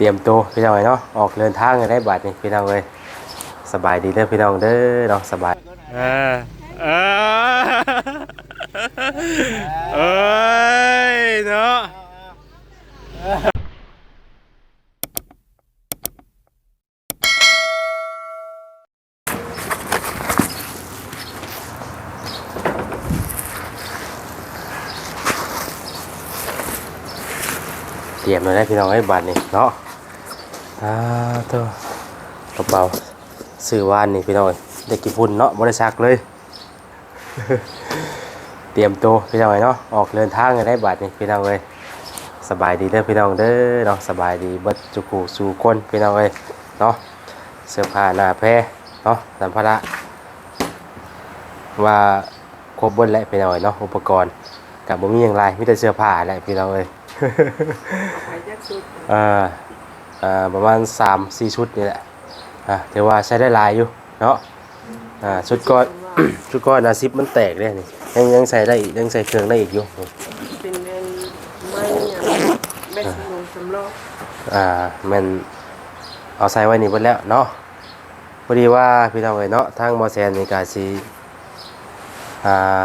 เตรียมตัวพี่น้องเอ้ยเนาะออกเดินทางกันได้บัดนี่พี่น้องเอ้ยสบายดีเด้อพี่น้องเด้อเนาะสบายเออเออเอ้ยเนาะเตรียมเลยได้พี่น้องเอ้ยบัดนี่เนาะ อ่าตัวกระเป๋าซื้อวานนี่พี่น้องเอ้ยได้กี่พุ่นเนาะบ่ได้ซักเลย เตรียมตัวพี่น้องเอ้ยเนาะออกเดินทางกันได้บัดนี่พี่น้องเอ้ยสบายดีเด้อพี่น้องเด้อเนาะสบายดีเบิดจุกูสู่คนพี่น้องเอ้ยเนาะเสื้อผ้าหน้าแพรเนาะสัมภาระว่าครบเบิดแล้วพี่น้องเอ้ยเนาะอุปกรณ์กับบ่มีหยังหลายมีแต่เสื้อผ้าแหละพี่น้องเอ้ยขายแยกสุดอ่า อ่าประมาณสามสี่ชุดนี่แหละอ่าถือว่าใช้ได้หลายอยู่เนาะอ่าชุดก้อน ชุดก้อนอาซิปมันแตกเลยนี่ยังยังใส่ได้อีกยังใส่เครื่องได้อีกอยู่เป็นเงินไม่อย่างแม่สมุนสำรองอ่าแมันเอาใส่ไว้นี่หมดแล้วเนาะพอดีว่าพี่น้องเอ้ยเนาะทางมอแซนนี่กาซีอ่า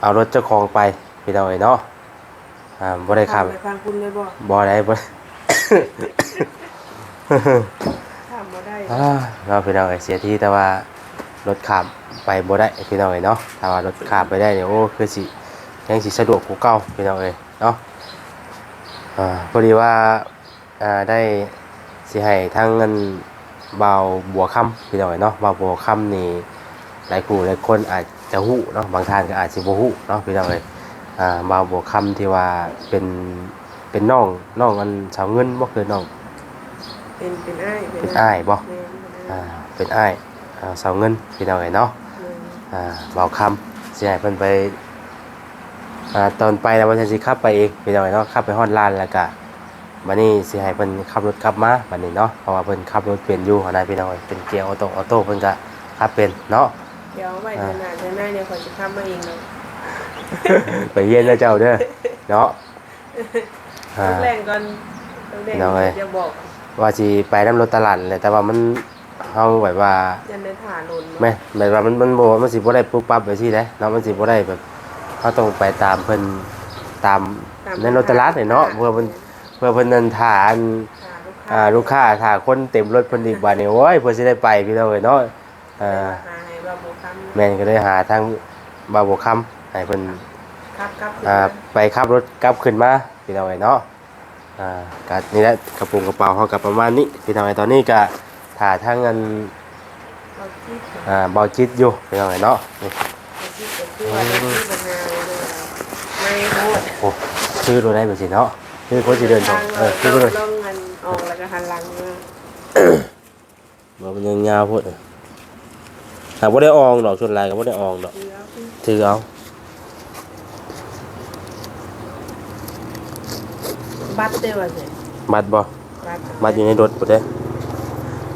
เอารถเจ้าของไปพี่น้องเอ้ยเนาะอ่าบ่ได้ขับไปฟังคุณเลยบ่บ่ได้บ่ ถามบ่ได้อ่าเราพี่น้องเอ้ยเสียที่แต่ว่ารถขับไปบ่ได้พี่น้องเอ้ยเนาะถ้าว่ารถขับไปได้เนี่ยโอ้คือสิยังสิสะดวกกว่าเก่าพี่น้องเอ้ยเนาะอ่าพอดีว่าอ่าได้สิให้ทั้งเงินเบาบัวค่ำพี่น้องเอ้ยเนาะเบาบัวค่ำนี่หลายคู่หลายคนอาจจะฮู้เนาะบางท่านก็อาจสิบ่ฮู้เนาะพี่น้องเอ้ยอ่าเบาบัวค่ำที่ว่าเป็น เป็นน้องน้องอันสาวเงินบ่คือน้อง เป็นเป็นอ้ายเป็นอ้ายบ่แม่นอ่าเป็นอ้ายอ่าสาวเงินพี่น้องเอ้ยเนาะแม่นอ่าเบาคำสิให้เพิ่นไปอ่าตอนไปแล้วว่าจะสิขับไปเองพี่น้องเอ้ยเนาะขับไปฮอดลานแล้วก็บัดนี้สิให้เพิ่นขับรถกลับมาบัดนี้เนาะเพราะว่าเพิ่นขับรถเป็นอยู่หันนะพี่น้องเอ้ยเป็นเกียร์ออโต้ออโต้เพิ่นก็ขับเป็นเนาะเดี๋ยวไว้เดือนหน้าเดือนหน้าเนี่ยขอยจะทำมาเองเนาะไปเยี่ยนนะเจ้าเด้อเนาะ อ่าต้องแรงก่อนต้องแรงน้องเอ้ยจะบอกว่าสิไปนํรถตลาดเลยแต่ว่ามันเฮาแบบว่ายันในฐานโดนแม่หมายว่ามันมันบ่มันสิบ่ได้ปุ๊บปั๊บไปซี่เด้เนาะมันสิบ่ได้แบบเฮาต้องไปตามเพิ่นตามในรถตลาดเนี่ยเนาะเพื่อเพิ่นเพื่อเพิ่นนันทานอ่าลูกค้าถ้าคนเต็มรถเพิ่นอีกบาดนี้โอ้ยเพิ่นสิได้ไปพี่น้องเอ้ยเนาะอ่าหาให้ว่าบ่ทำแม่นก็เลยหาทางบาวบ่คำให้เพิ่น ครับครับอ่าไปขับรถกลับขึ้นมาพี่น้องเอ้ยเนาะอ่าก็นี่แหละกระโปรงกระเป๋าเฮาก็ประมาณนี้พี่น้องเอ้ยตอนนี้ก็ถ่าทางเงินเอาที่อ่าเบาจิตอยู่พี่น้องเอ้ยเนาะนี่เอาที่เป็นที่ว่าเป็นที่ปัญหาเลยไม่โหดโอ้ชื่อรู้ได้บ่สิเนาะคือคนสิเดินตรงเออคือต้บ่องเลยต้องหันออกแล้วก็หันหลังมาบ่มันยังยาวโพดอะหากบ่ได้อองดอกส่วนหลายก็บ่ได้อองดอก เดี๋ยว ถือเอา บัตรได้ว่าสิบัตรบ่บัตรบัตรอยู่ในรถบ่ได้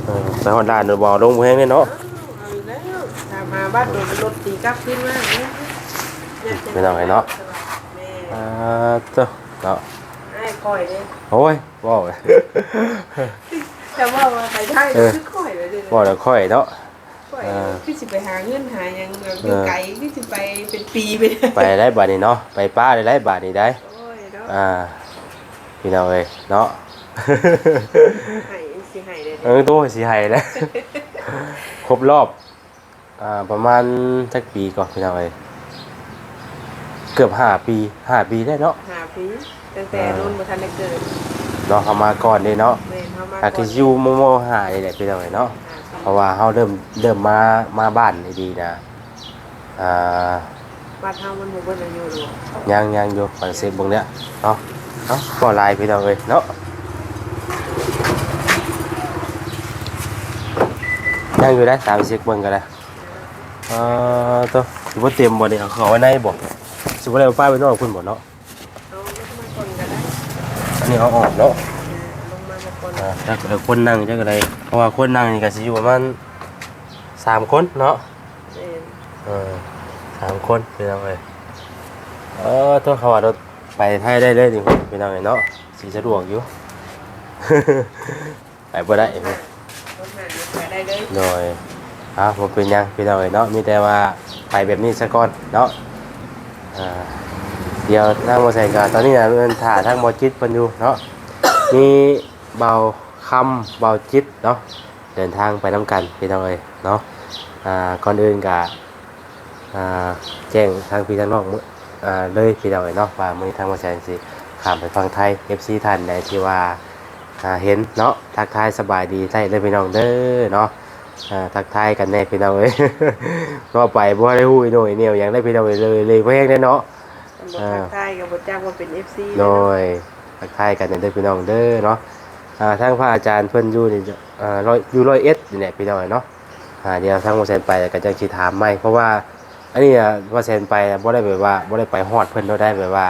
เออไปฮอดด้านบ่ลงบ่แฮงแน่เนาะเอาอีกแล้วถ้ามาบัตรโดนรถตีกลับขึ้นมาเนี่ยไม่ต้องไงเนาะแม่อ่าเจ้าเนาะไอ้คอยเนี่ยโอ้ยว้าวแต่ว่าว่าไปได้เออคือคอยเลยเด้อว้าวแล้วค่อยเนาะคอยเออคือสิไปหาเงินหาหยังแบบเออไกลคือสิไปเป็นปีไปไปได้บาทนี้เนาะ ไปป้าได้ได้บาทนี้ได้ โอ้ยเนาะ อ่า พี่น้องเอ้ยเนาะให้สิให้เด้อเออตัวสิให้แล้ว ครบรอบ อ่า ประมาณสักปีก่อนพี่น้องเอ้ยเกือบห้าปีห้าปีได้เนาะหาปีตั้งแต่รุ่นบ่ทันได้เกิดเนาะเขามาก่อนนี่เนาะแม่นเฮามาถ้าคืออยู่โมโมหานี่แหละพี่น้องเอ้ยเนาะ เพราะว่าเขาเริ่มเริ่มมามาบ้านดีๆนะ อ่าบ้านเฮามันบ่เบิ่นอายุหรอกยังยังอยู่ฝันเซฟบงเนี้ยเนาะ เนาะก็ลายพี่น้องเลยเนาะยังอยู่ได้สามสิบเบิ่งกันเลยอ่าตัวสิบ่เต็มบ่เนี่ยเอาเขาไว้ในบ่สิบ่ได้เอาป้ายไปนอกคุณบ่เนาะเอาลงมาก่อนก็ได้อันนี้เอาออกเนาะลงมาก่อนอ่าถ้าเกิดคนนั่งจังไดเพราะว่าคนนั่งนี่ก็สิอยู่ประมาณสามคนเนาะแม่นเออสามคนพี่น้องเลยเออตัวเขาว่ารถ ไปไทยได้เลยดีกว่าพี่น้องเลยเนาะสีสะดวกอยู่ ไปบ่ได้รถหนักไปได้เลยโดยอ่าผมเป็นหยังพี่น้องเอ้ยเนาะมีแต่ว่าไปแบบนี้ซะก่อนเนาะอ่าเดี๋ยวทางบ่ใส่ก็ตอนนี้น่ะมันถ่าทางบ่จิตเพิ่นอยู่เนาะมีเบาคำเบาจิตเนาะเดินทางไปนํกันพี่น้องเอ้ยเนาะอ่าก่อนอื่นก็อ่าแจ้งทางพี่ทางน้องมื้ออ่า เลยพี่น้องเอ้ยเนาะว่ามื้อนี้ทางบ่ใส่สิข้ามไปฟังไทย FC ท่านใดที่ว่าอ่าเห็นเนาะทักทายสบายดีใช่เลยพี่น้องเด้อเนาะอ่าทักทายกันแน่พี่น้องเอ้ยก็ไปบ่ได้ฮู้อีโน่อีเหนียวอย่างได้พี่น้องเอ้ยเลยเลยเพ่งได้เนาะบอกทักทายกับบทจ้างว่าเป็น FC โดยทักทายกันเด้อพี่น้องเด้อเนาะอ่าทางพระอาจารย์เพิ่นอยู่นี่อ่าร้อยอยู่ร้อยเอ็ดนี่แหละพี่น้องเอ้ยเนาะอ่าเดี๋ยวทางโมเซนไปก็จะสิถามใหม่เพราะว่า อันนี้อะโมเซนไปบ่ได้แบบว่าบ่ได้ไปฮอดเพิ่นเราได้แบบว่า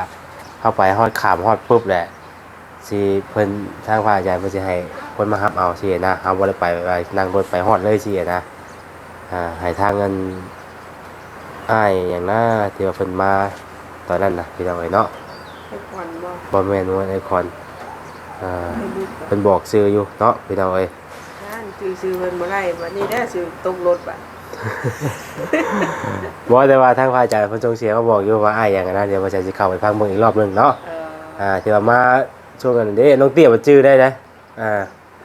เข้าไปฮอดขามฮอดปุ๊บแหละสิเพิ่นทางพระอาจารย์เพิ่นสิให้คนมารับเอาสินะเอาบ่ได้ไปไปนั่งรถไปฮอดเลยสินะอ่าให้ทางเงินอ้ายอย่างน่าที่ว่าเพิ่นมาตอนนั้นน่ะพี่น้องเอ้ยเนาะให้ขวัญบอกบ่แม่นว่าไอคอนอ่าให้ดูเพิ่นบอกชื่ออยู่เนาะพี่น้องเอ้ยท่านซื้อซื้อเพิ่นบ่ได้บัดนี้ได้ซื้อตกรถบัด บ่แต่ว่าทางพระอาจารย์เพิ่นทรงเสียงเขาบอกอยู่ว่าอ้ายอย่างนั้นนะเดี๋ยวว่าจะสิเข้าไปฟังเบิ่งอีกรอบหนึงเนาะเอ่ออ่าที่ว่ามาช่วงนั้นเด้น้องเตี้ยบ่ชื่อได้นะอ่า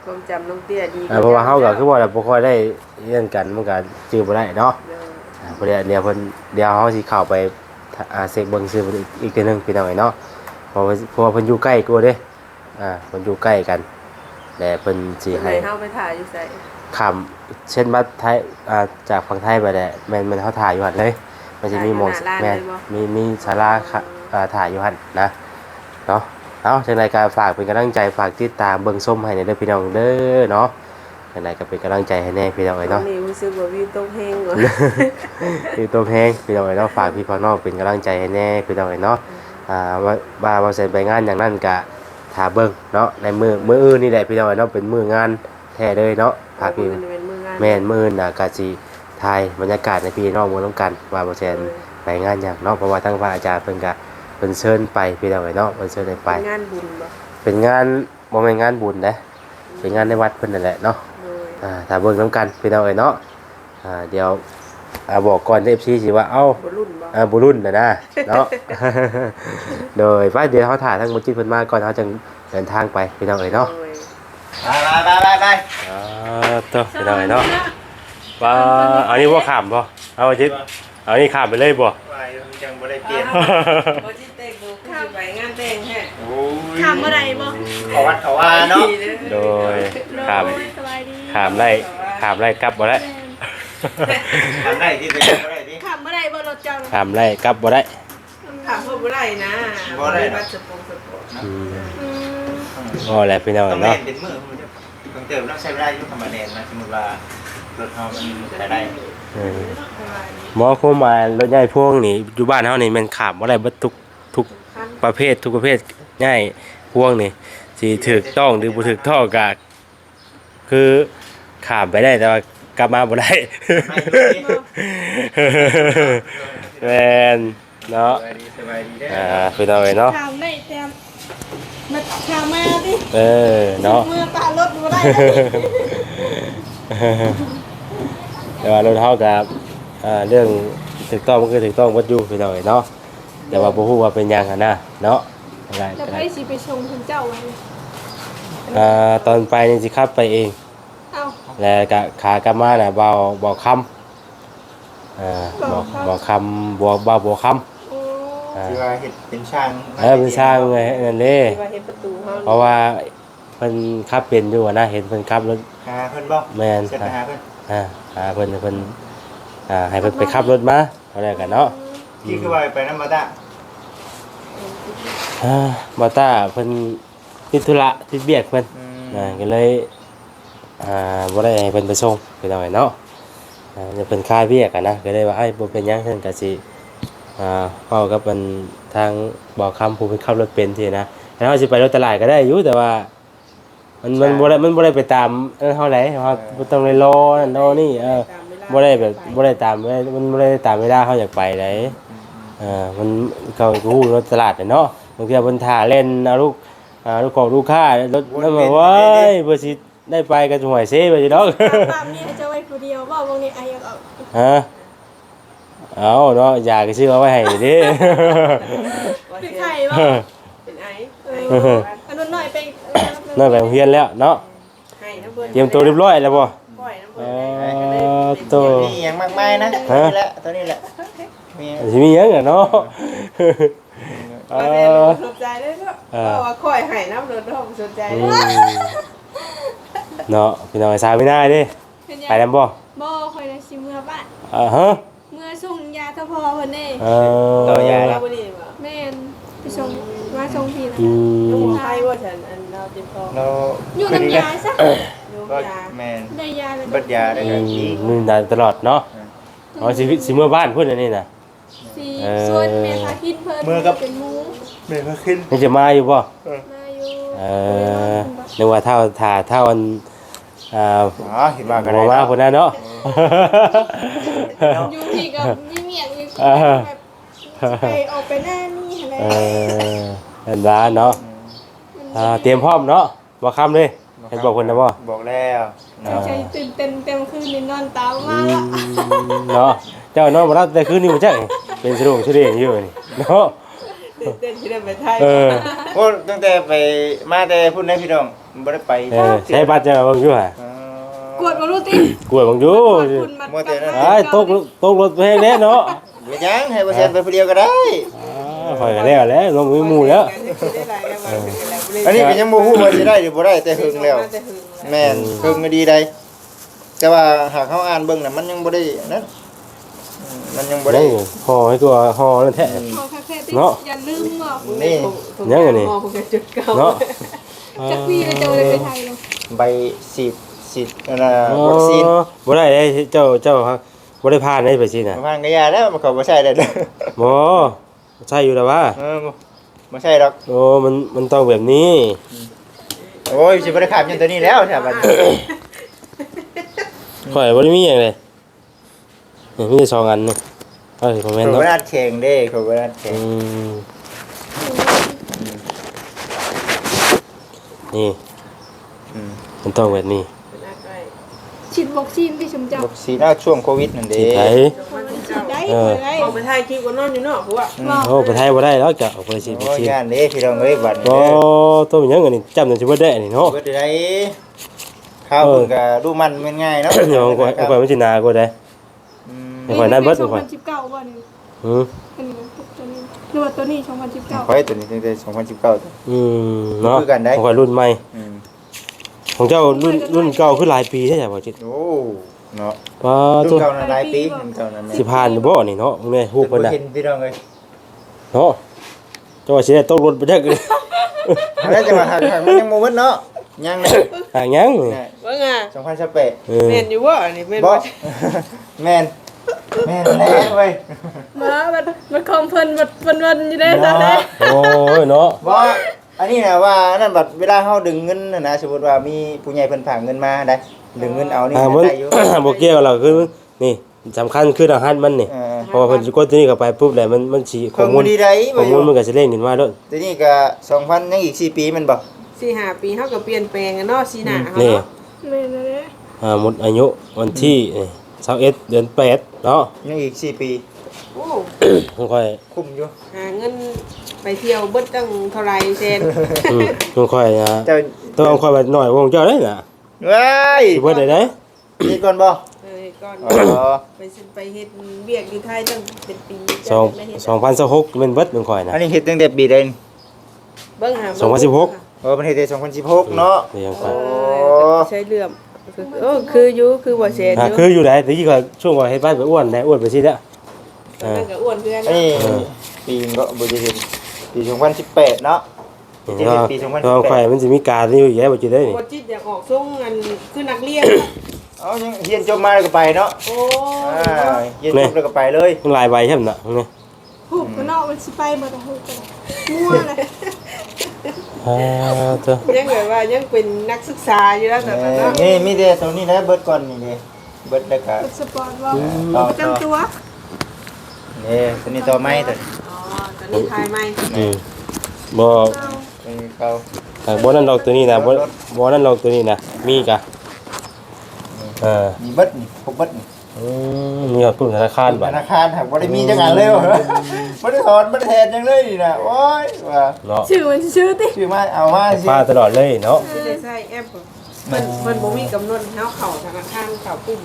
ความจำน้องเตี้ยดีอ่าเพราะว่าเฮาก็คือว่าบ่ค่อยได้เรียนกันมันก็ชื่อบ่ได้เนาะ เอออ่าเพราะเดี๋ยวเดี๋ยวเพิ่นเดี๋ยวเขาสิเข้าไปอ่าเซ็กเบิ่งซื้อเพิ่นอีกอีกทีหนึงพี่น้องไอ้เนาะเพราะว่าเพราะว่าเพิ่นอยู่ใกล้กูเด้อ่าเพิ่นอยู่ใกล้กันแต่เพิ่นสิให้ให้เฮาไปถ่ายอยู่ไสข้าม เช่นบัดไทยอ่าจากฝั่งไทยไปแหละแม่นมันเฮาถ่ายอยู่หั่นเลยมันสิมีหมองแม่นมีมีศาลาค่ะอ่าถ่ายอยู่หั่นนะเนาะเอาจังไดก็ฝากเป็นกำลังใจฝากติดตามเบิ่งส้มให้ในเด้อพี่น้องเด้อเนาะจังไดก็เป็นกำลังใจให้แน่พี่น้องไอ้ตอเนาะนนี้รู้สึกว่าวิวตกแห้งก่อนคือตัวเพลงพี่น้องไอ้เนาะฝากพี่พ่อน้องเป็นกำลังใจให้แน่พี่น้องไอ้เนาะอ่าว่าว่าว่าเสร็จไปงานอย่างนั้นกะถาเบิ่งเนาะในมือมืออื่นนี่แหละพี่น้องไอ้เนาะเป็นมืองานแท้เลยเนาะฝากพี่มื้อนี้เป็นมื้องาน แม่นมืออื่นน่ะกะสิถ่ายบรรยากาศในพี่น้องมื้อน้ำกันว่าบ่แซนไปงานอย่างเนาะเพราะว่าทั้งพระอาจารย์เพิ่นก็เพิ่นเชิญไปพี่น้องไอ้เนาะเพิ่นเชิญให้ไป เป็นงานบุญบ่เป็นงานบ่แม่นงานบุญนะเป็นงานในวัดเพิ่นนั่นแหละเนาะโดยอ่าถ้าเบิ่งน้ำกันพี่น้องเอ้ยเนาะอ่าเดี๋ยวอ่าบอกก่อน FC สิว่าเอ้า บ่รุ่นบ่อ่าบุรุ่นนะนะเนาะ โดยว่าเดี๋ยวเขาถ่ายทั้งหมดที่เพิ่นมาก่อนเขาจะเดินทางไปพี่น้องเอ๋ยเนาะ โดย ไปไปไปไป อ่าตัวพี่น้องเอ๋ยเนาะว่าอันนี้ว่าขามบ่เอาจิตเอานี่ขามไปเลยบ่ไปยังบ่ได้เปลี่ยนบ่สิเตกดูข้ามไปงานแต่งแฮะโอ้ยถามเมื่อไรบ่ขาวัดเขาว่าเนาะโดยขามโดยสบายดีขามไล่ขามไล่กลับบ่ได้ทำได้ที่จะทำได้ที่ถามเมื่อไรบ่รถเจ้าน่ะขามไล่กลับบ่ได้ถามบ่ได้นะบ่ได้บัตรสปงสปอร์ตอืมอืมอ๋อแหละพี่น้องเนาะ เล่นเป็นมือมันจะต้องเติมต้องใช้เวลาอยู่ธรรมดานะสมมติว่ารถเฮามันใช้ได้เออหมอคุมมารถใหญ่พวงนี่อยู่บ้านเฮานี่แมันขามบ่ได้เบิดทุกทุกคันประเภททุกประเภทง่ายพวงนี่สิถูกต้องหรือบ่ถูกต้องก็คือข้ามไปได้แต่ว่ากลับมาบ่ได้ แม่นเนาะสบายดีสบายดีได้อ่าพี่น้องเอ้ยเนาะถามได้แต่มาถามมาดิเออเนาะ เมื่อปารถบ่ได้แต่ว่ารถเฮากับอ่าเรื่องถูกต้องมันคือถูกต้องบ่อยู่พี่น้องเอ้ยเนาะแต่ว่าบ่ฮู้ว่าเป็นหยังหันนะเนาะอะไรจะก็ไปได้สิไปชมคุณเจ้าไว้อ่าตอนไปนี่สิขับไปเอง เอ้าแล้วก็ขากลับมาน่ะเบาเบาคำเอ่อเบาเบาคำบัวเบาบัวคโอ้ำอ่า คือว่าเฮ็ดเป็นช่างเออเป็นช่างไงนั่นเด้ที่ว่าเฮ็ดประตูเฮาเพราะว่าเพิ่นขับเป็นอยู่อะนะเห็นเพิ่นขับรถหาเพิ่นบ่แม่นเสร็จไปหาเพิ่นอ่าหาเพิ่นเพิ่นอ่าให้เพิ่นไปขับรถมาเอาแล้วกันเนาะที่คือว่าไปนำมาตะอ่าบอต้าเพิ่นติดธุระติดเบียกเพิ่นอืมอ่าก็เลยอ่าบ่ได้ให้เพิ่นไปส่งไปหน่อยเนาะอ่าจะเพิ่นค่าเบียกอะนะก็เลยว่าไอ้ยบ่เป็นหยังเพิ่นก็สิ อ่าเว้ากับมันทางบอกคำผู้เพิ่นขับรถเป็นที่นะแล้วเฮาสิไปรถตลาดก็ได้อยู่แต่ว่า มันมันบ่ได้มันบ่ได้ไปตามเออเฮาไหนเฮาบ่ต้องเลยรอนั่นรอนี่เออตามเวลาบ่ได้แบบบ่ได้ตามเวลามันบ่ได้ตามเวลาเฮาอยากไปได้เออมันเขาก็ฮู้รถตลาดน่ะเนาะบางทีเพิ่นท่าเล่นเอาลูกอ่าลูกของลูกค้ารถแล้วบอกว่าเพื่อสิได้ไปกันหวยเซ่ไปสิดอก ตามนี่จะไว้ผู้เดียวบ่วงนี้ไอ้ยังเอาฮะ เอาเนาะอยากซื้อเอาไว้ให้ดิ เป็นไข่บ่เป็นไอ้เอออันนั้นหน่อยไปนั่นไปโรงเรียนแล้วเนาะให้น้ำเบิ่นเตรียมตัวเรียบร้อยแล้วบ่ปล่อยน้ำเอเบิ่นอตัวมีอย่างมากมายนะตัวนี้แหละตัวนี้แหละมีสิมีหยังอะเนาะเอก็ได้อสนใจได้เนาะเออ เพราะว่าค่อยให้น้ำเบิ่นเนาะสนใจอืเนาะมเนาะพี่น้องสาวไม่ได้เด้ไปนำบ่บ่คอยได้สิเมื่อบ้านอ่าฮะเมื่อส่งยาทพอเพิ่นเด้เอต่อยาอแล้วบ่นี่บ่แม่นไปส่งมาส่งพี่นะอืลูกมไทยว่าฉันอันเราติดต่อเราอยู่น้ำยาซะลูกก็ยาแมน ได้ยาแล้วเบิดยาได้ อืก็มดีนี่นานตลอดเนาะอ๋อสิสิเมื่อบ้านพุ่นอันนี้น่ะ สีเออ ส่วนแม่พาคิดเพิ่นเป็นหมูเบิดก็ขึ้น มันจะมาอยู่บ่มาอยู่เออนึกว่าเท่าถ่าเท่าอันอ่าอ๋อเห็นว่ากันบ่ได้มาเนาะพุ่นน่ะเนาะ อยู่ที่กับมีเมียอยู่เออแบบไปออกไปหน้านี่หั่นแหละเอออันร้านเนาะอ่าเตรียมพร้อมเนาะบ่คำเลยเห็นบอกเพิ่นนะบ่บอกแล้วอ่าใจตื่นเต้นเต็มคืนนี่นอนตามาอืละมเนาะเจ้านอนบ่รับแต่คืนนี้บ่จักเป็นสะดวกสะเดงอยู่นี่เนาะตื่นเต้นที่ได้ไปไทยเออโอ้ตั้งแต่ไปมาแต่พุ่นได้พี่น้องบ่ได้ไปเออใช้บัตรจะเบิ่งอยู่ห่ะอ๋อ กวดมารู้ติกลัวเบิ่งอยู่คุณมัดไอ้ยตกตกรถไปแน่เนาะบ่ยังให้บ่แซนไปผู้เดียวก็ได้อ่าข่อยก็แล้วแหล้วลงมือหมู่แล้วอันนี้ก็ยังบ่ฮู้ว่าสิได้หรือบ่ได้แต่หึงแล้ว แม่นหึงก็ดีได้ แต่ว่าหากเฮาอ่านเบิ่งน่ะมันยังบ่ได้นั่นอืมมันยังบ่ได้ นี่ห่อให้ตัวห่อนั่นแท้ ขอคาเฟ่ติเนาะ อย่าลืมบอกนี่ยังไงนี่ มองคงจะจุดเก่าเนาะ จักพี่เลยจะเลยไปไทยเนาะใบฉีด ฉีดนั่นน่ะวัคซีนอ๋อบ่ได้เด้เจ้าเจ้าครับบ่ได้ผ่านได้ไปสิน่ะผ่านก็ยาแล้วมันเขาบ่ใช่ได้เด้อบ่ใช่อยู่แล้วว่าเออบ่บ่ใช่ดอก โอ้มันมันต้องแบบนี้โอ้ยสิบ่ได้ขายยันตัวนี้แล้วแถวบัดนี้ข่อยบ่ได้มีหยังเลยนี่มีแต่สองอันนี่เอ้ยคอมเมนต์เขาเนาะบ่ได้แข่งเด้เขาบ่ได้แข่อืงมนี่อืมมันต้องแบบนี้ ฉีดวัคซีนที่ชมเจ้าวัคซีนเอาช่วงโควิดนั่นเด้สิไทยฉีดได้เออได้ออกไปไทยคิดว่านอนอยู่เนาะเพราะว่าโอ้ไปไทยบ่ได้แล้วจะออกไปสิไปโอ้ยสิย่านเด้พี่น้องเอ้ยบัดนี้โอ้เด้อตัวมันยังอันนี้จำได้สิบ่ได้นี่เนาะ เบิดได้ข้าวเพิ่นก็ดูมันแม่นง่ายเนาะเดี๋ยวเอาไปเอาไปมันสินาก็ได้อืมไม่ค่อยนั่นเบิดสไม่องค่อยพันสิบเก้าบ่นี่อืมอันนี้ตัวนี้หรือว่าตัวนี้สองพันสิบเก้าข่อยตัวนี้ตั้งแต่2019ตัว อืมเนาะคือกันได้ของข่อยรุ่นใหม่อืม ของเจ้ารุ่นรุ่นเก่าคือหลายปีใช่ไหมบ่จิตโอ้เนาะว่ารุ่ตัวนเก่านั้นหลายปีรุ่นเก่านั้นแม่สิผ่านอยู่บ่นี่เนาะมึงเนี่ยฮู้เพิ่เพิ่นน่ะเห็นพี่น้องเอ้ยเนาะเจ้าว่าสิได้ตกรถไปจักเลยแล้วจะมาหักหักมันยังบ่เบิดเนาะยังนะหางยังนี่นี่ว่าไง2018เออแม่นอยู่ว่าอันนี้แม่นบ่บ่แม่นแม่นแน่เว้ยมามันมันคอมเพิ่นมันมันมันอยู่ได้ซะแล้โอ้ยเนาะบ่ อันนี้นะว่านั่นบัดเวลาเฮาดึงเงินน่ะนะสมมุติว่ามีผู้ใหญ่เพิ่นฝากเงินมาได้ดึงเงินเอานี่อ่ามันมันได้อยู่ บ่เกี่ยวกับเราคือนี่สำคัญคือรหัสมันนี่เออ เพราะว่าเพิ่นสิกดตัวนี้เข้าไปปุ๊บแล้วมันมันสิเคข้อรื่องมูมืลอดีได้ข้อมูลมันก็สิเร่งขึ้นมาเด้อตัวนี้ก็2,000ยังอีก4ปีแมันบ่สี่ห้าปีเขาก็เปลี่ยนแปลงกันเนาะสีหน้าเขานี่เนาะแม่นเลยอ่าหมดอายุวันที่21เดือน8เนาะยังอีก4ปีโอ้ของข่อยคุ้มอยู่หาเงิน ไปเที่ยวเบิดตั้งเท่าไหรเซนอืมของข่อยนะเจ้าต้องเอาข่อยไปหน่อยวงเจ้าได้น่ะว้ายสิเบิดได้เด้นี่ก่อนบ่เอ้ยก่อนอ๋อไปสิไปเฮ็ดเวียกอยู่ไทยตั้งเป็นปีสองไม่เฮ็ดสองพันสิบหกเป็นเบิดของข่อยนะอันนี้เฮ็ดตั้งแต่ปีใดนี่เบิ่งหาสองพันสิบหก เออมันเฮ็ดแต่2016เนาะเดี๋ยวเอข่อยอใช้เลื่อมโอ้คืออยู่คือบ่เซนอ่าอยู่คืออยู่ไหนตะกี้ก็ช่วงว่าเฮ็ดบ้านไปอ้วนได้อ้วนไปสิแล้ว ตอนนั้นก็อ้วนเพื่อนอันนี้เออปีนก็บ่ได้เห็น ปี2018เนาะนี่ว่าปี2018ว่าข่อยมันสิมีการนี่อยู่แย่บ่จิได้นี่บ่จิตอยากออกทรงอันคือนักเรียน เอายังเรียนจบมาแล้วก็ไปเนาะโอ้อ่าเรียนจบแล้วก็ไปเลยมันหลายใบใช่มั้ยน่ะนี่หูกนอกมันสิไปบ่ได้หูกมั่วเลยอ่าเจ้ายังแบบว่ายังเป็นนักศึกษาอยู่แล้วแต่เอนั้นอเนาะนี่มีแต่ตรงนี้นะเบิดก่อนนี่เด้เบิดแล้วก็เป็นสปอร์ตว่าต่อประต่อจำตัว นี่ตัวนี้ต่อไม้ตัวนี้ อ๋อตอนนี้ทายไหมอืมบ่ตัวนี้เขาอ่าบ่นั่นดอกตัวนี้นะบ่บ่นั่นดอกตัวนี้นะมีกะเออมีเบิดนี่พวกเบิดนี่อืมมีกับตู้ธนาคารบัธดนาคารหักบ่ได้มีจังงานเลยว่ะบ่ได้ถอนบ่ได้แทนจังเลยนี่นะโอ้ยว่าเนาะชื่อมันชื่อติชื่อมาเอามาสิฟ้าตลอดเลยเนาะสิได้ใช้แอปบ่เพิ่นเพิ่นบ่มีกำหนดให้เฮาเข้าธนาคารเข้าปุ่ม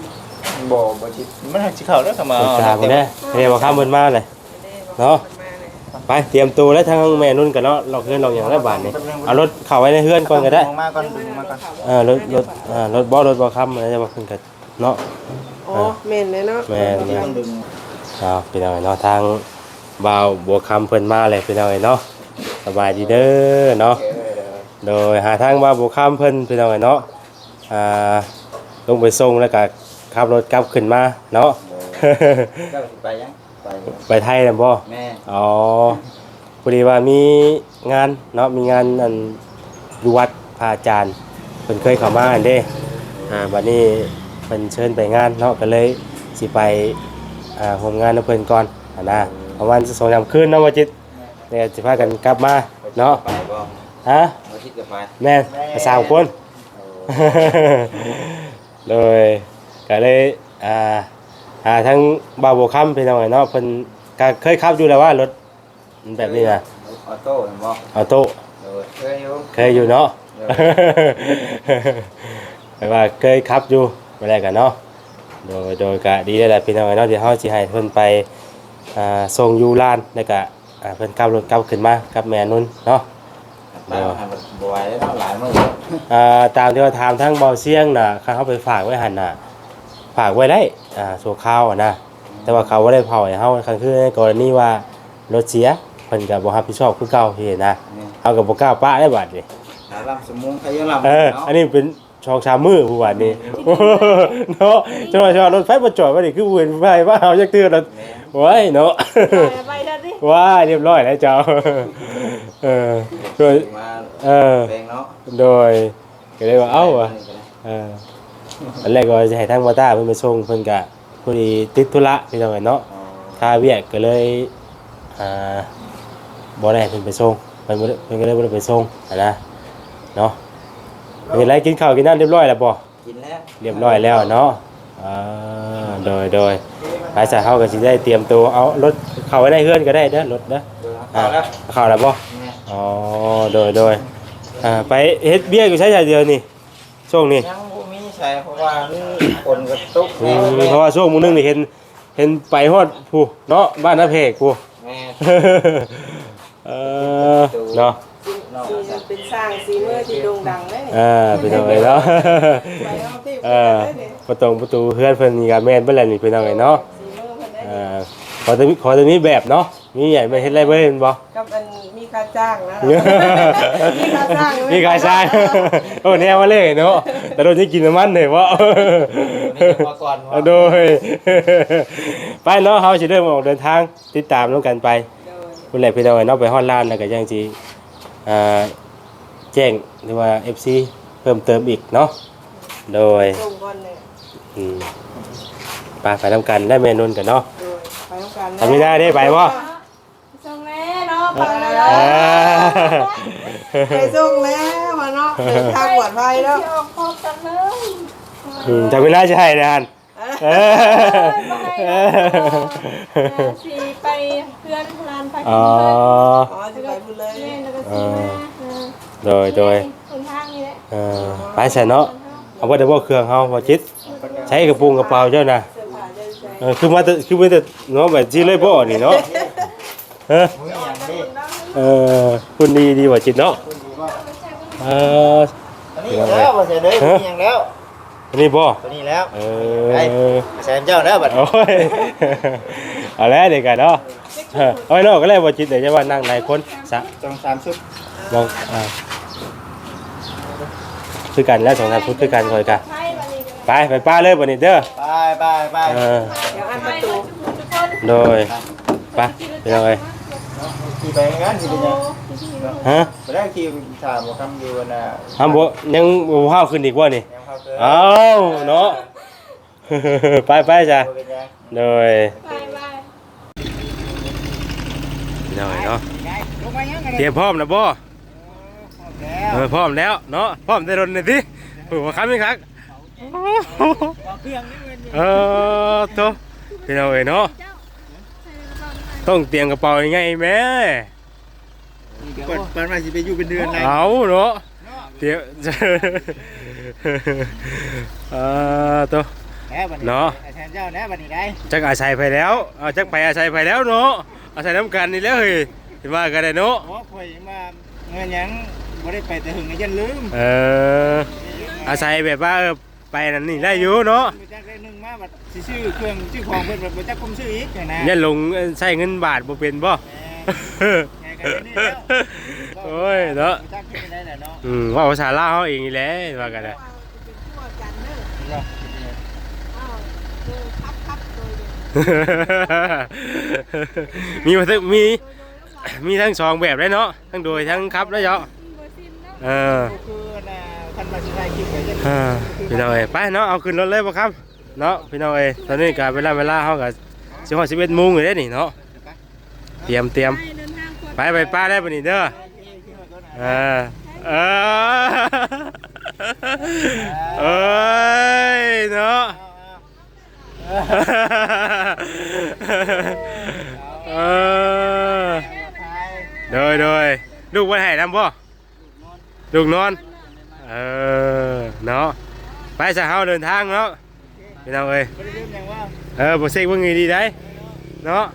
บ่บ่สิมันหักสิเข้าแล้วเข้ามาเปิดเอาตาบ่ได้เรียกว่าข้ามเพิ่นมาเลยเนาะมาเลย ไปเตรียมตัวแล้วทางแม่นุ่นกันเนาะล็อกเฮือนล็อกหยังแล้วบาดนี่เอารถเข้าไว้ในเฮือนก่อนก็ได้ลงมาก่อนลงมาก่อนเออรถรถอ่ารถบ่รถบ่ค้ำอะไรจะบ่ขึ้นกันเนาะอ๋อแม่นเลยเนาะแม่นแม่นต้องดึงเอาพี่น้องเนาะทางบ่าวบัวคำเพิ่นมาเลยพี่น้องเนาะสบายดีเด้อเนาะโดยหาทางบ่าวบัวคำเพิ่นพี่น้องเนาะอ่าลงไปส่งแล้วก็ขับรถกลับขึ้นมาเนาะเจ้าสิไปยัง ไปไปไทยนะบ่แม่อ๋อพอดีว่ามีงานเนาะมีงานอันอยู่วัดพระอาจารย์เพิ่นเคยเข้ามาอันเด้อ่าบัดนี้เพิ่นเชิญไปงานเนาะก็เลยสิไปอ่าร่วมงานกับเพิ่นก่อนอันนะประมาณ2 3คืนเนาะว่าจิตเดี๋ยวสิพากันกลับมาเนาะไปบ่ฮะบ่คิดจะไปแม่นไปสามคน โดยก็เลยอ่า หาทั้งบ่าวบัวคำพี่น้องเนาะเพิ่นก็เคยขับอยู่แล้วว่ารถแบบนี้นะออโต้เห็นบ่ออโต้เออเคยอยู่เคยอยู่เนาะเออแปลว่าเคยขับอยู่มาแล้วกันเนาะโดยโดยก็ดีแล้วแหละพี่น้องเนาะเดี๋ยวเฮาสิให้เพิ่นไปอ่าส่งอยู่ลานแล้วก็อ่าเพิ่นขับรถกลับขึ้นมากับแม่นุ่นเนาะไปหาบ่ไหวแล้วหลายมื้ออ่าตามที่เราถามทั้งเบาเสียงน่ะเขาเอาไปฝากไว้หั่นน่ะฝากไว้ได้ อ่าสัวข้าวอะนะแต่ว่าเขาบ่ได้เผาให้เฮาคันคือในกรณีว่ารถเสียเพิ่นก็บ่รับผิดชอบคือเก่าเฮ็ดนะนี่เฮาก็บ่กล้าปะได้บัดนี้หาลำสมุงใครยังลำเออเนาะอันนี้เป็นชองชามมือผู้บัดนี้เนาะจังหวะจอดรถไฟบ่จอดว่านี่คือเห็นไฟว่าเอาจักเทื่อแล้วโอ้ยเนาะไปเด้อดิว้ายเรียบร้อยแล้วเจ้าเออโดยมาเออแปลงเนาะโดยก็เลยว่าเอ้าอะเออ อันแรกก็จะให้ทางมอต้าเพิ่นไปส่งเพิ่นก็พอดีติดธุระพี่น้องเนาะอ๋อค่าเวียกก็เลยอ่าบ่ได้ให้เพิ่นไปส่งเพิ่นบ่ได้เพิ่นก็เลยบ่ได้ไปส่งอะนะเนาะเป็นไรกินข้าวกินน้ำเรียบร้อยแล้วบ่กินแล้วเรียบร้อยแล้วเนาะอ่าโดยโดยไปซะเฮาก็สิได้เตรียมตัวเอารถเข้าไว้ในเฮือนก็ได้เด้อรถเด้อเอาแล้วเข้าแล้วบ่แม่อ๋อโดยโดยอ่าไปเฮ็ดเบี้ยอยู่ใช้จ่ายเดียวนี่ช่วงนี้ยังบ่มี ใช่เพราะว่าคนกระตุกอืมเพราะว่าช่วงมื้อนึงนี่เห็น เห็นไปฮอดผู้เนาะบ้านนาเพกผู้ แม่เออเนาะน้องคือเป็นสร้างสีมือที่โด่งดังเลยอ่าเป็นเอาไว้เนาะ ไปเอาที่เออประตูประตูเพื่อนเพิ่นนี่ก็แม่นเบิ่นแหละนี่เป็นเอาไว้เนาะสีมือเพิ่นได้อ่าขอจะมีขอจะมีแบบเนาะ มีใหญ่ไปเฮ็ดอะไรเบิ่นบ่กับอันมีค่าจ้างนะมีค่าสร้างมีค่าสร้างโอ้แนวมาเลยเนาะแต่เราจะกินน้ำมันเลยว่านี่มาก่อนว่าโดยไปเนาะเฮาสิเริ่มออกเดินทางติดตามน้องกันไปโดยผู้ใดพี่น้องเนาะไปฮอดร้านแล้วก็ยังสิอ่าแจ้งหรือว่า FC เพิ่มเติมอีกเนาะโดยส่งก่อนเลยอืมไปไปทำกันได้เมนูนกันเนาะ โดยไปต้องการทำไม่ได้ได้ไปบ่ส่งแม่เนาะ ไปแล้วอ่าไปส่งแล้วมาเนาะเดินทางปลอดภัยแล้วที่ออกพบกันเลยอืมทำไม่ได้ใช่นะฮันเออสีไปเพื่อนร้านไปอ๋ออ๋อจะไปพูดเลยแม่แล้วก็สีมาโดยโดยคนทางนี่แหละเออไปใส่เนาะเอาไว้แต่ว่าเครื่องเฮาบ่จิตใช้กระปุงกระเป๋าเจ้านะเสื้อผ้าจะใส่เออคือมาแต่คือมาแต่เนาะแบบจีเลยบ่นี่เนาะ เออมึงอย่างนี้เออคุณดีดีกว่าจิตเนาะคุณดีมากเอออันนี้แล้วบ่เสียเลยมีอย่างแล้วอันนี้บ่ตัวนี้แล้วเอไอ้อแสนเจ้าแล้วบัดโอ้ยเอาแล้วเด็กกันเนาะเออเอาไว้เนาะก็เลยบ่จิตเดี๋ยวจะว่านั่งหลายคนซะจองสามชุดลองอ่าคือกันแล้วสองสามพุทธคือกันคอยกันใช่วันนี้กันไปไปป้าเลยบัดนี้เด้อไปไปไปเออเดี๋ยวอันปไประตูทุกคนโดยไปเป็นยังไง ขี่ไปงั้นสิเป็นยังฮะบ่ได้ขี่ถามว่าคำอยู่น่ะทำบ่ยังบ่ห้าวขึ้นอีกว่านี่ยังเข้าเกินเอาเนาะ ไปไปจ้ะบ่เป็นยังโดยบายบายโดยเนาะลงมายังไงเตรียมพร้อมนะบ่แล้วเออพร้อมแล้วเนาะพร้อมได้รนเลยสิโอ้โหครับนี่ครับโอ้โหบอกเครื่องนี่มันเออโตพี่น้องเอ้ยเนาะ ต้องเตรียมกระเป๋ายังไงแม่เปิดเปิดมาสิไปอยู่เป็นเดือนเลยเอาเนาะเตรียมเออโตแล้วบัดนี้เนาะอาจารย์เจ้าแล้วบัดนี้ได้จักอาศัยไปแล้วเอาจักไปอาศัยไปแล้วเนาะอาศัยน้ำกันนี่แล้วเฮ้ยเห็นว่ากันได้เนาะโอ้ข่อยมาเงินหยังบ่ได้ไปแต่หึงยันลืมเอออาศัยแบบว่าเออ ไปนั่นนี่ได้อยู่เนาะบ่จักได้หนึงมาบัดสิซื้อเครื่องซื้อของเพิ่นบัดบ่จักคุมซื้ออีกนะยันลงใช้เงินบาทบ่เป็นบ่ แหม่ไงกันนี่แล้วโอ้ยเนาะ บ่จักเป็นได้แหละเนาะอืมว่าภาษาลาวเขาเองนี่แหละว่ากันนะเอาเป็นทั่วกันเด้อเนาะอ้าวเออครับครับโดยโดยมีมาทั้งมีโดยโดยแล้วก็มีทั้งสองแบบเลยเนาะทั้งโดยทั้งครับแล้วเนาะมีเบอร์ซิมเนาะเออคือน่ะ พี่น้องเอ้ยไปเนาะเอาขึ้นรถเลยบ่ครับเนาะพี่น้องเอ้ยตอนนี้ก็เวลาเวลาเฮาก็สิฮอดโมงอยู่เด้นี่เนาะเตรียมเตรียมไปไปป้าได้ปะนี่เด้อเออเออเอ้ยเนาะเออโดยโดยลูกวันไหนนำบ่ลูกนอน เนาะไปสะเฮาเดินทางเนาะพี่น้องเอ้ยบ่ได้ลืมหยังว่าเออบ่เซ็กเบิ่งให้ดีได้เนาะ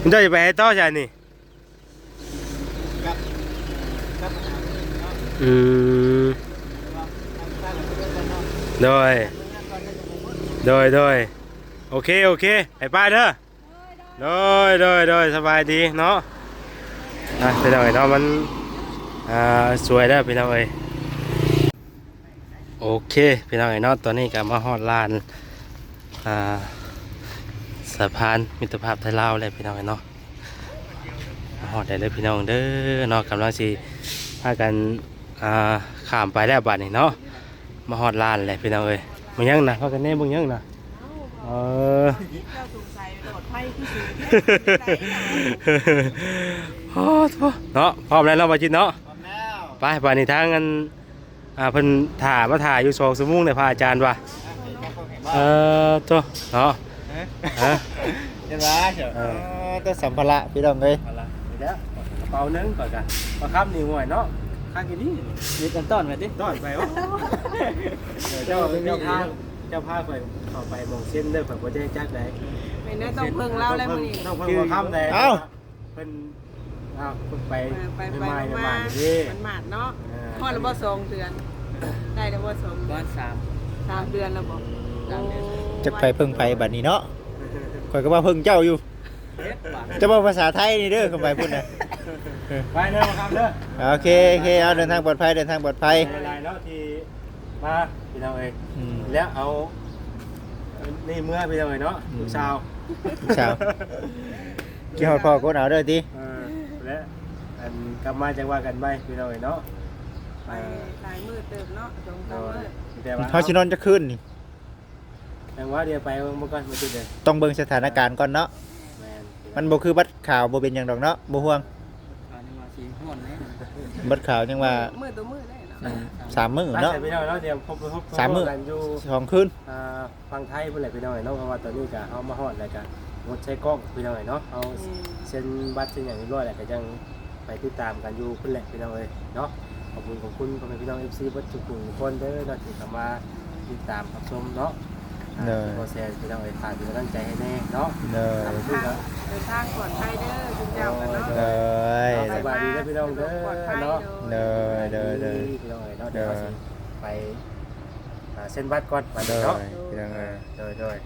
มันเจะไปให้ต่อจ้ะนี่ครับครับอืมโดยโดยโดยโอเคโอเคไปป้าเด้อโดยโดยโดยสบายดีเนาะอะพี่น้องเอ้ยเนาะมันอ่าสวยแล้วพี่น้องเอ้ย โอเคพี่น้องเอ้ยเนาะตอนนี้ก็มาฮอดลานอ่าสะพานมิตรภาพไทยลาวเลยพี่น้องเอ้ยเนาะมาฮอดได้เลยพี่น้องเด้อเนาะกำลังสิพากันอ่าข้ามไปแล้วบัดนี้เนาะมาฮอดลานเลยพี่น้องเอ้ยมึงยังนะพากันแน่มึงยังนะเออเราสงสัยโดดไฟที่สูงโอ้โหเนาะพร้อมแล้วเนาะบาจิตเนาะไปป่านนี้ทางกัน อ่าเพิ่นถ่ามาถ่ายอยู่สองสมุงเนี่ยพระอาจารย์ว่าเออตัวเนาะฮะเห็นว่าเชียวเออตัวสัมภาระพี่น้องเอ้ยเอาละเดี๋ยวกระเป๋านึงก่อนกันมาครับนี่ห่วยเนาะข้างกี่นี่มีกันต้อนมาดิต้อนไปวะเจ้าเจ้าพาเจ้าพาไปเข้าไปมองเส้นเด้อแบบบ่ได้จักได้ไม่น่าต้องเพิ่งเล่าแล้วมื้อนี้ต้องเพิ่งมาค้ำได้เพิ่นอ้าวเพิ่นไปไปไปไม่มาไม่มาไม่นี่มันหมาดเนาะ เออพ่อระบ่สองเดือน ได้แล้วบ่สองบ้านสามสามเดือนแล้วบ่สามเดือนจะไปเพิ่งไปบัดนี้เนาะข่อยก็ว่าเพิ่งเจ้าอยู่เอ็ดบาทจะบอกภาษาไทยนี่เด้อคำไปพุ่นนะไปเด้อมาครับเด้อโอเคโอเคเอาเดินทางปลอดภัยเดินทางปลอดภัย ในไลน์เนาะที่มาพี่น้องเอ้ยอืมแล้วเอานี่เมื่อพี่น้องเอ้ยเนาะลูกสาวลูกสาวกี่ฮอดพ่อก็หนาวเด้อติเออและอันกลับมาจังว่ากันไหมพี่น้องเอ้ยเนาะ ไปหลายมื้อเติบเนาะสองเอสามอมื้อแต่ว่าเฮาสินอนจะคืนนี่จังว่าเดี๋ยวไปเมื่อก่อนมาจุดเดียวต้องเบิ่งสถานการณ์ก่อนเนาะแมนมันบ่คือบัดข่าวบ่เป็นหยังดอกเนาะบ่ห่วงอันนี้มาสีห่อนแน่บัดข่าวยังว่ามื้อต่อมื้อได้เนาะอืมสามมื้อเนาะเนาะพี่น้องเนาะเดี๋ยวพบพบสามมื้อ กันอยู่ สองคืน อ่าฟังไทยเพื่อนแหละพี่น้องเอ้ยเนาะเพราะว่าตอนนี้ก็เอามาฮอดแล้วกันงดใช้กล้องพี่น้องเอ้ยเนาะเอาอืมเซ็นบัตรเซ็นอย่างเรียบร้อยแล้วก็ยังไปติดตามกันอยู่เพื่อนแหละพี่น้องเอ้ยเนาะ ขอบคุณขอบคุณพ่อแม่พี่น้อง FC เบัดทุกคนเด้อเนาะที่เข้ามาติดตามรับชมเนาะเด้อ โปรเซสพี่น้องเอ้ยฝากเป็นกำลังใจให้แน่เนาะเด้อขอบคุณครับเดินทางปลอดภัยเด้อคุณเจ้ากันเนาะเด้อ สบายดีนะพี่น้องเด้อปลอดภัยเนาะเด้อเด้อ เด้อ เด้อ พี่น้องเอ้ยเนาะเดี๋ยวเราสิไปอ่าเซ็นบัตรก่อนมาเด้อเนาะ พี่น้องเอ้ย โดยโดย